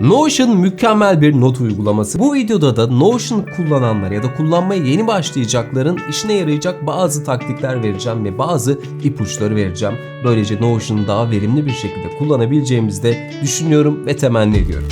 Notion mükemmel bir not uygulaması. Bu videoda da Notion kullananlar ya da kullanmaya yeni başlayacakların işine yarayacak bazı taktikler vereceğim ve bazı ipuçları vereceğim. Böylece Notion'u daha verimli bir şekilde kullanabileceğimizi de düşünüyorum ve temenni ediyorum.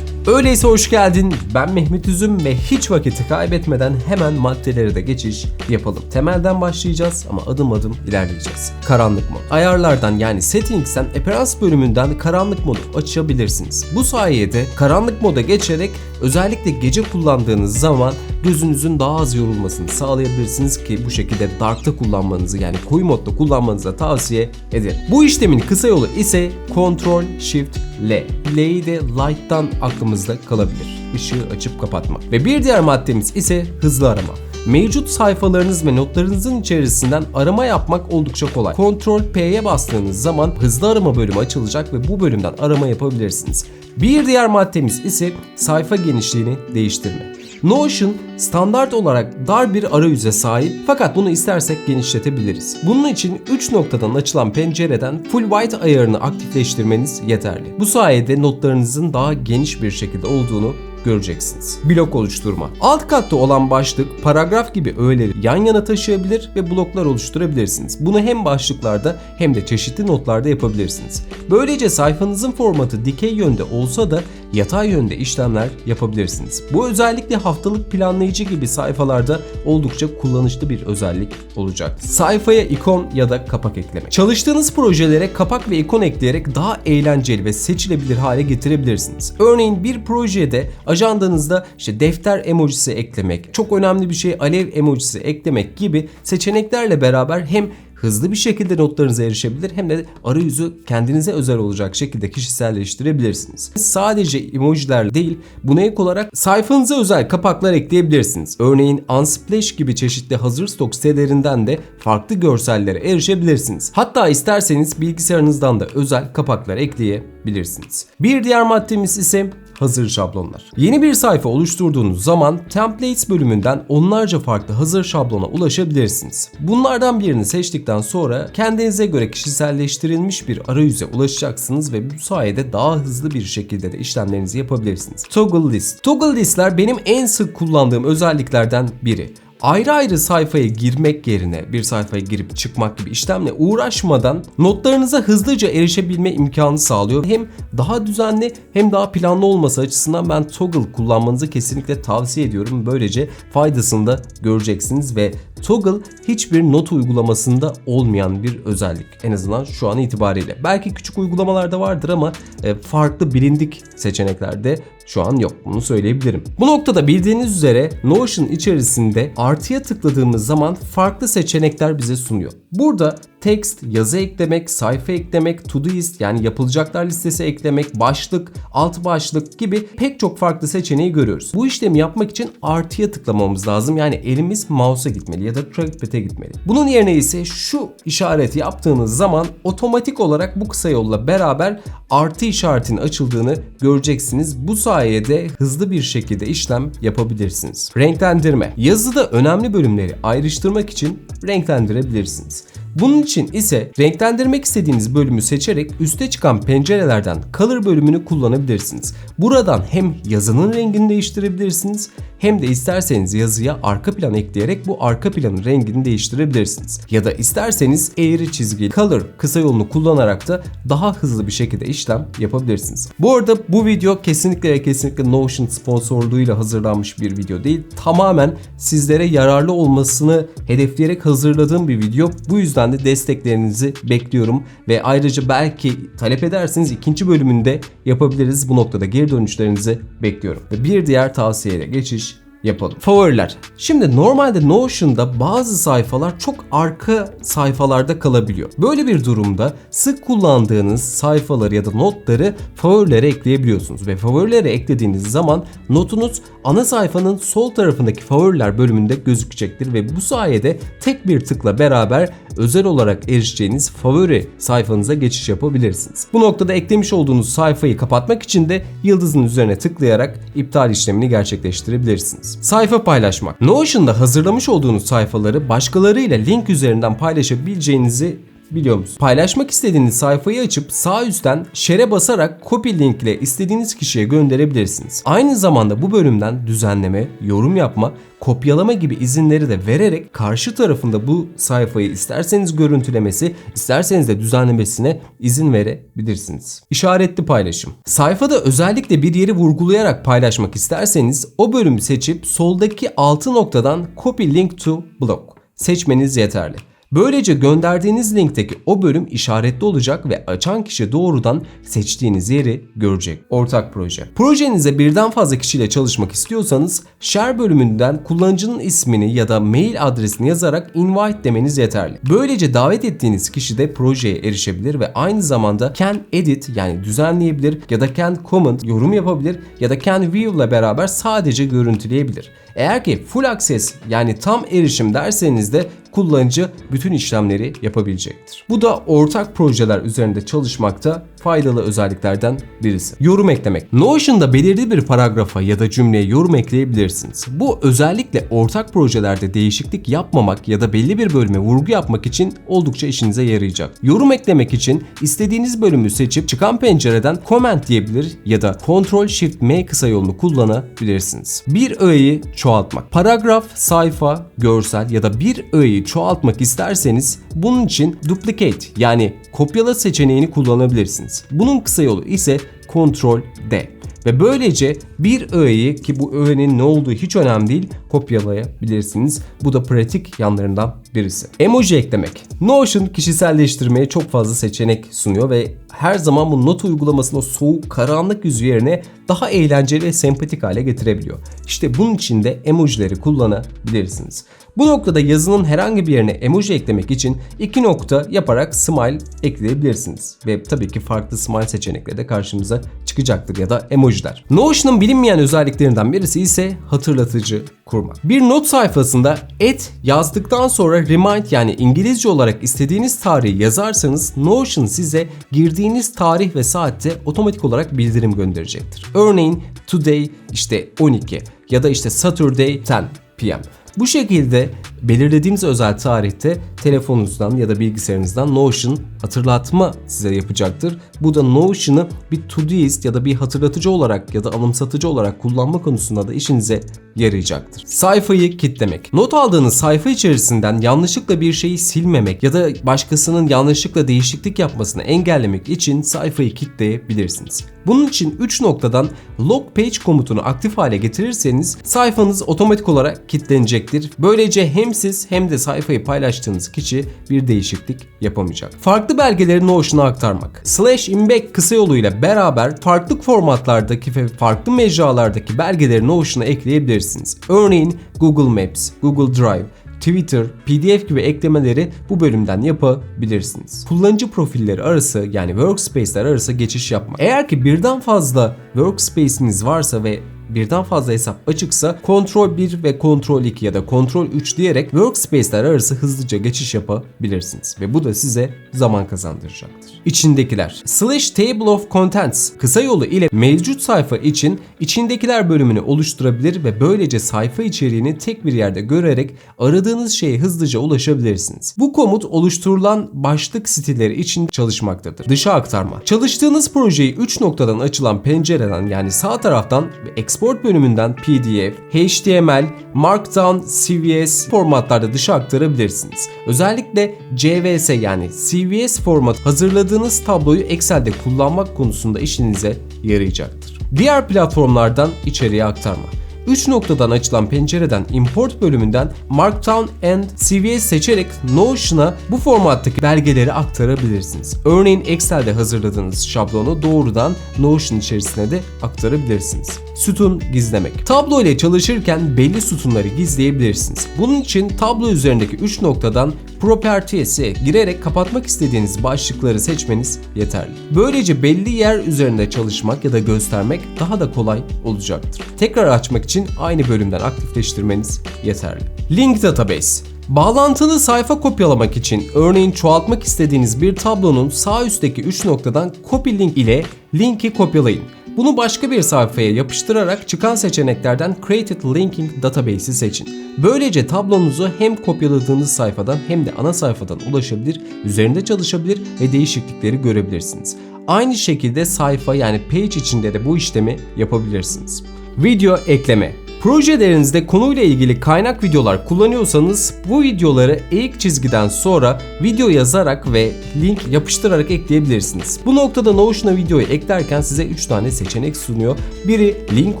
Öyleyse hoş geldin. Ben Mehmet Üzüm ve hiç vakiti kaybetmeden hemen maddelere de geçiş yapalım. Temelden başlayacağız ama adım adım ilerleyeceğiz. Karanlık mod. Ayarlardan yani settings'ten appearance bölümünden karanlık modu açabilirsiniz. Bu sayede karanlık moda geçerek özellikle gece kullandığınız zaman gözünüzün daha az yorulmasını sağlayabilirsiniz ki bu şekilde dark'ta kullanmanızı yani koyu modda kullanmanızı da tavsiye ederim. Bu işlemin kısa yolu ise Ctrl Shift L. L'yi de light'tan aklımızda kalabilir. Işığı açıp kapatmak. Ve bir diğer maddemiz ise hızlı arama. Mevcut sayfalarınız ve notlarınızın içerisinden arama yapmak oldukça kolay. Ctrl P'ye bastığınız zaman hızlı arama bölümü açılacak ve bu bölümden arama yapabilirsiniz. Bir diğer maddemiz ise sayfa genişliğini değiştirme. Notion standart olarak dar bir arayüze sahip fakat bunu istersek genişletebiliriz. Bunun için 3 noktadan açılan pencereden full white ayarını aktifleştirmeniz yeterli. Bu sayede notlarınızın daha geniş bir şekilde olduğunu göreceksiniz. Blok oluşturma. Alt katta olan başlık, paragraf gibi öğeleri yan yana taşıyabilir ve bloklar oluşturabilirsiniz. Bunu hem başlıklarda hem de çeşitli notlarda yapabilirsiniz. Böylece sayfanızın formatı dikey yönde olsa da yatay yönde işlemler yapabilirsiniz. Bu özellikle haftalık planlayıcı gibi sayfalarda oldukça kullanışlı bir özellik olacak. Sayfaya ikon ya da kapak ekleme. Çalıştığınız projelere kapak ve ikon ekleyerek daha eğlenceli ve seçilebilir hale getirebilirsiniz. Örneğin bir projede ajandanızda işte defter emojisi eklemek, çok önemli bir şey alev emojisi eklemek gibi seçeneklerle beraber hem hızlı bir şekilde notlarınıza erişebilir hem de arayüzü kendinize özel olacak şekilde kişiselleştirebilirsiniz. Sadece emojiler değil, buna ek olarak sayfanıza özel kapaklar ekleyebilirsiniz. Örneğin Unsplash gibi çeşitli hazır stok sitelerinden de farklı görsellere erişebilirsiniz. Hatta isterseniz bilgisayarınızdan da özel kapaklar ekleyebilirsiniz. Bir diğer maddemiz ise hazır şablonlar. Yeni bir sayfa oluşturduğunuz zaman Templates bölümünden onlarca farklı hazır şablona ulaşabilirsiniz. Bunlardan birini seçtikten sonra kendinize göre kişiselleştirilmiş bir arayüze ulaşacaksınız ve bu sayede daha hızlı bir şekilde de işlemlerinizi yapabilirsiniz. Toggle List. Toggle Listler benim en sık kullandığım özelliklerden biri ayrı ayrı sayfaya girmek yerine bir sayfaya girip çıkmak gibi işlemle uğraşmadan notlarınıza hızlıca erişebilme imkanı sağlıyor. Hem daha düzenli hem daha planlı olması açısından ben Toggle kullanmanızı kesinlikle tavsiye ediyorum. Böylece faydasını da göreceksiniz ve Toggle hiçbir not uygulamasında olmayan bir özellik. En azından şu an itibariyle. Belki küçük uygulamalarda vardır ama e, farklı bilindik seçeneklerde şu an yok. Bunu söyleyebilirim. Bu noktada bildiğiniz üzere Notion içerisinde artıya tıkladığımız zaman farklı seçenekler bize sunuyor. Burada text, yazı eklemek, sayfa eklemek, Todoist yani yapılacaklar listesi eklemek, başlık, alt başlık gibi pek çok farklı seçeneği görüyoruz. Bu işlemi yapmak için artıya tıklamamız lazım. Yani elimiz mouse'a gitmeli ya da trackpad'e gitmeli. Bunun yerine ise şu işareti yaptığınız zaman otomatik olarak bu kısa yolla beraber artı işaretinin açıldığını göreceksiniz. Bu sayede hızlı bir şekilde işlem yapabilirsiniz. Renklendirme. Yazıda önemli bölümleri ayrıştırmak için renklendirebilirsiniz. Bunun için ise renklendirmek istediğiniz bölümü seçerek üste çıkan pencerelerden Color bölümünü kullanabilirsiniz. Buradan hem yazının rengini değiştirebilirsiniz hem de isterseniz yazıya arka plan ekleyerek bu arka planın rengini değiştirebilirsiniz. Ya da isterseniz eğri çizgi Color kısa yolunu kullanarak da daha hızlı bir şekilde işlem yapabilirsiniz. Bu arada bu video kesinlikle kesinlikle Notion sponsorluğuyla hazırlanmış bir video değil. Tamamen sizlere yararlı olmasını hedefleyerek hazırladığım bir video. Bu yüzden de desteklerinizi bekliyorum ve ayrıca belki talep ederseniz ikinci bölümünde yapabiliriz. Bu noktada geri dönüşlerinizi bekliyorum. Ve bir diğer tavsiyeye geçiş yapalım. Favoriler. Şimdi normalde Notion'da bazı sayfalar çok arka sayfalarda kalabiliyor. Böyle bir durumda sık kullandığınız sayfaları ya da notları favorilere ekleyebiliyorsunuz ve favorilere eklediğiniz zaman notunuz ana sayfanın sol tarafındaki favoriler bölümünde gözükecektir ve bu sayede tek bir tıkla beraber özel olarak erişeceğiniz favori sayfanıza geçiş yapabilirsiniz. Bu noktada eklemiş olduğunuz sayfayı kapatmak için de yıldızın üzerine tıklayarak iptal işlemini gerçekleştirebilirsiniz. Sayfa paylaşmak. Notion'da hazırlamış olduğunuz sayfaları başkalarıyla link üzerinden paylaşabileceğinizi biliyor musunuz? Paylaşmak istediğiniz sayfayı açıp sağ üstten share'e basarak copy link ile istediğiniz kişiye gönderebilirsiniz. Aynı zamanda bu bölümden düzenleme, yorum yapma, kopyalama gibi izinleri de vererek karşı tarafında bu sayfayı isterseniz görüntülemesi, isterseniz de düzenlemesine izin verebilirsiniz. İşaretli paylaşım. Sayfada özellikle bir yeri vurgulayarak paylaşmak isterseniz o bölümü seçip soldaki altı noktadan copy link to blog seçmeniz yeterli. Böylece gönderdiğiniz linkteki o bölüm işaretli olacak ve açan kişi doğrudan seçtiğiniz yeri görecek. Ortak proje. Projenize birden fazla kişiyle çalışmak istiyorsanız share bölümünden kullanıcının ismini ya da mail adresini yazarak invite demeniz yeterli. Böylece davet ettiğiniz kişi de projeye erişebilir ve aynı zamanda can edit yani düzenleyebilir ya da can comment yorum yapabilir ya da can view ile beraber sadece görüntüleyebilir. Eğer ki full access yani tam erişim derseniz de kullanıcı bütün işlemleri yapabilecektir. Bu da ortak projeler üzerinde çalışmakta faydalı özelliklerden birisi. Yorum eklemek. Notion'da belirli bir paragrafa ya da cümleye yorum ekleyebilirsiniz. Bu özellikle ortak projelerde değişiklik yapmamak ya da belli bir bölüme vurgu yapmak için oldukça işinize yarayacak. Yorum eklemek için istediğiniz bölümü seçip çıkan pencereden comment diyebilir ya da Ctrl Shift M kısa yolunu kullanabilirsiniz. Bir öğeyi çoğaltmak. Paragraf, sayfa, görsel ya da bir öğeyi çoğaltmak isterseniz bunun için duplicate yani kopyala seçeneğini kullanabilirsiniz. Bunun kısa yolu ise Ctrl D. Ve böylece bir öğeyi ki bu öğenin ne olduğu hiç önemli değil kopyalayabilirsiniz. Bu da pratik yanlarından birisi. Emoji eklemek. Notion kişiselleştirmeye çok fazla seçenek sunuyor ve her zaman bu not uygulamasını soğuk, karanlık yüzü yerine daha eğlenceli ve sempatik hale getirebiliyor. İşte bunun için de emojileri kullanabilirsiniz. Bu noktada yazının herhangi bir yerine emoji eklemek için iki nokta yaparak smile ekleyebilirsiniz. Ve tabii ki farklı smile seçenekleri de karşımıza çıkacaktır ya da emojiler. Notion'ın bilinmeyen özelliklerinden birisi ise hatırlatıcı kurmak. Bir not sayfasında et yazdıktan sonra remind yani İngilizce olarak istediğiniz tarihi yazarsanız Notion size girdiğiniz tarih ve saatte otomatik olarak bildirim gönderecektir. Örneğin today işte 12 ya da işte Saturday 10 p.m. Bu şekilde belirlediğimiz özel tarihte telefonunuzdan ya da bilgisayarınızdan Notion hatırlatma size yapacaktır. Bu da Notion'ı bir Todoist ya da bir hatırlatıcı olarak ya da anımsatıcı olarak kullanma konusunda da işinize yarayacaktır. Sayfayı kitlemek. Not aldığınız sayfa içerisinden yanlışlıkla bir şeyi silmemek ya da başkasının yanlışlıkla değişiklik yapmasını engellemek için sayfayı kitleyebilirsiniz. Bunun için 3 noktadan log page komutunu aktif hale getirirseniz sayfanız otomatik olarak kilitlenecektir. Böylece hem siz hem de sayfayı paylaştığınız kişi bir değişiklik yapamayacak. Farklı belgeleri Notion'a aktarmak. Slash inback kısa yoluyla beraber farklı formatlardaki ve farklı mecralardaki belgeleri Notion'a ekleyebilirsiniz. Örneğin Google Maps, Google Drive, Twitter, PDF gibi eklemeleri bu bölümden yapabilirsiniz. Kullanıcı profilleri arası yani workspace'ler arası geçiş yapmak. Eğer ki birden fazla workspace'iniz varsa ve birden fazla hesap açıksa Ctrl 1 ve Ctrl 2 ya da Ctrl 3 diyerek workspace'ler arası hızlıca geçiş yapabilirsiniz ve bu da size zaman kazandıracaktır. İçindekiler slash table of contents kısa yolu ile mevcut sayfa için içindekiler bölümünü oluşturabilir ve böylece sayfa içeriğini tek bir yerde görerek aradığınız şeye hızlıca ulaşabilirsiniz. Bu komut oluşturulan başlık stilleri için çalışmaktadır. Dışa aktarma. Çalıştığınız projeyi 3 noktadan açılan pencereden yani sağ taraftan ve export bölümünden PDF, HTML, Markdown, CVS formatlarda dışa aktarabilirsiniz. Özellikle CVS yani CVS format hazırladığınız tabloyu Excel'de kullanmak konusunda işinize yarayacaktır. Diğer platformlardan içeriye aktarma. 3 noktadan açılan pencereden import bölümünden Markdown and CVS seçerek Notion'a bu formattaki belgeleri aktarabilirsiniz. Örneğin Excel'de hazırladığınız şablonu doğrudan Notion içerisine de aktarabilirsiniz. Sütun gizlemek. Tablo ile çalışırken belli sütunları gizleyebilirsiniz. Bunun için tablo üzerindeki 3 noktadan Properties'e girerek kapatmak istediğiniz başlıkları seçmeniz yeterli. Böylece belli yer üzerinde çalışmak ya da göstermek daha da kolay olacaktır. Tekrar açmak için aynı bölümden aktifleştirmeniz yeterli. Link Database Bağlantılı sayfa kopyalamak için örneğin çoğaltmak istediğiniz bir tablonun sağ üstteki 3 noktadan copy link ile linki kopyalayın. Bunu başka bir sayfaya yapıştırarak çıkan seçeneklerden Created Linking Database'i seçin. Böylece tablonuzu hem kopyaladığınız sayfadan hem de ana sayfadan ulaşabilir, üzerinde çalışabilir ve değişiklikleri görebilirsiniz. Aynı şekilde sayfa yani page içinde de bu işlemi yapabilirsiniz. Video ekleme. Projelerinizde konuyla ilgili kaynak videolar kullanıyorsanız bu videoları ilk çizgiden sonra video yazarak ve link yapıştırarak ekleyebilirsiniz. Bu noktada Notion'a videoyu eklerken size 3 tane seçenek sunuyor. Biri link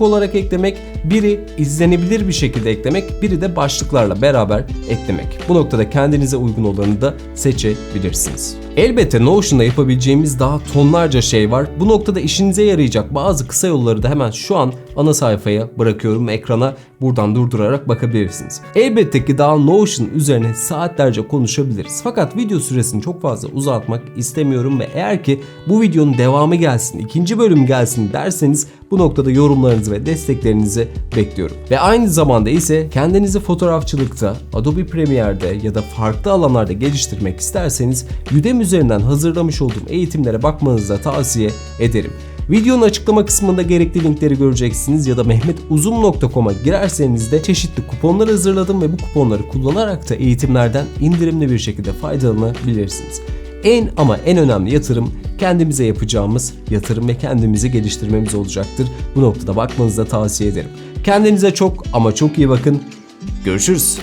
olarak eklemek, biri izlenebilir bir şekilde eklemek, biri de başlıklarla beraber eklemek. Bu noktada kendinize uygun olanı da seçebilirsiniz. Elbette Notion'da yapabileceğimiz daha tonlarca şey var. Bu noktada işinize yarayacak bazı kısa yolları da hemen şu an ana sayfaya bırakıyorum ekrana buradan durdurarak bakabilirsiniz. Elbette ki daha Notion üzerine saatlerce konuşabiliriz. Fakat video süresini çok fazla uzatmak istemiyorum ve eğer ki bu videonun devamı gelsin, ikinci bölüm gelsin derseniz bu noktada yorumlarınızı ve desteklerinizi bekliyorum. Ve aynı zamanda ise kendinizi fotoğrafçılıkta, Adobe Premiere'de ya da farklı alanlarda geliştirmek isterseniz Udemy üzerinden hazırlamış olduğum eğitimlere bakmanızı da tavsiye ederim. Videonun açıklama kısmında gerekli linkleri göreceksiniz ya da mehmetuzum.com'a girerseniz de çeşitli kuponlar hazırladım ve bu kuponları kullanarak da eğitimlerden indirimli bir şekilde faydalanabilirsiniz. En ama en önemli yatırım kendimize yapacağımız yatırım ve kendimizi geliştirmemiz olacaktır. Bu noktada bakmanızı da tavsiye ederim. Kendinize çok ama çok iyi bakın. Görüşürüz.